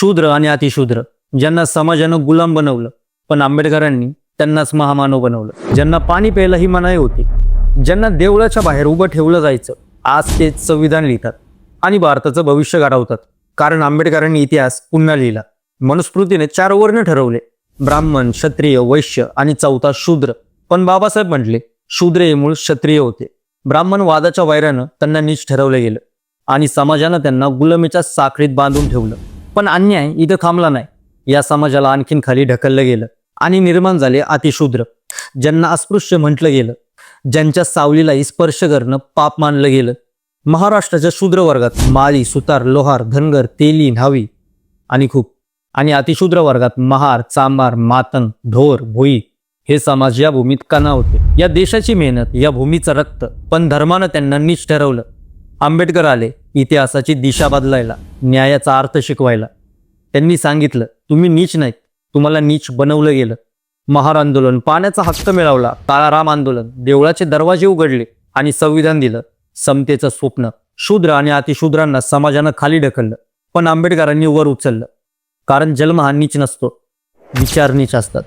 शूद्र आणि अतिशूद्र ज्यांना समाजानं गुलाम बनवलं पण आंबेडकरांनी त्यांनाच महामानव बनवलं. ज्यांना पाणी प्यायला ही मनाई होती ज्यांना देवळाच्या बाहेर उभं ठेवलं जायचं आज ते संविधान लिहितात आणि भारताचं भविष्य घडवतात. कारण आंबेडकरांनी इतिहास पुन्हा लिहिला. मनुस्मृतीने चार वर्ण ठरवले. ब्राह्मण क्षत्रिय वैश्य आणि चौथा शूद्र. पण बाबासाहेब म्हटले शूद्र हे मूळ क्षत्रिय होते. ब्राह्मण वादाच्या वैरानं त्यांना नीच ठरवलं गेलं आणि समाजानं त्यांना गुलामीच्या साखळीत बांधून ठेवलं. पण अन्याय इथं थांबला नाही. या समाजाला आणखीन खाली ढकललं गेलं आणि निर्माण झाले अतिशूद्र ज्यांना अस्पृश्य म्हटलं गेलं ज्यांच्या सावलीलाही स्पर्श करणं पाप मानलं गेलं. महाराष्ट्राच्या शूद्र वर्गात माळी सुतार लोहार धनगर तेली न्हावी आणि खूप. आणि अतिशूद्र वर्गात महार चांबार मातन ढोर भोई हे समाज या भूमीत कणा होते. या देशाची मेहनत या भूमीचं रक्त पण धर्मानं त्यांना नीच ठरवलं. आंबेडकर आले इतिहासाची दिशा बदलायला न्यायाचा अर्थ शिकवायला. त्यांनी सांगितलं तुम्ही नीच नाहीत. तुम्हाला नीच बनवलं गेलं. महार आंदोलन पाण्याचा हक्क मिळवला काळाराम आंदोलन देवळाचे दरवाजे उघडले आणि संविधान दिलं. समतेचं स्वप्न शूद्र आणि अतिशूद्रांना समाजानं खाली ढकललं पण आंबेडकरांनी वर उचललं. कारण जन्म हा नीच नसतो विचार नीच असतात.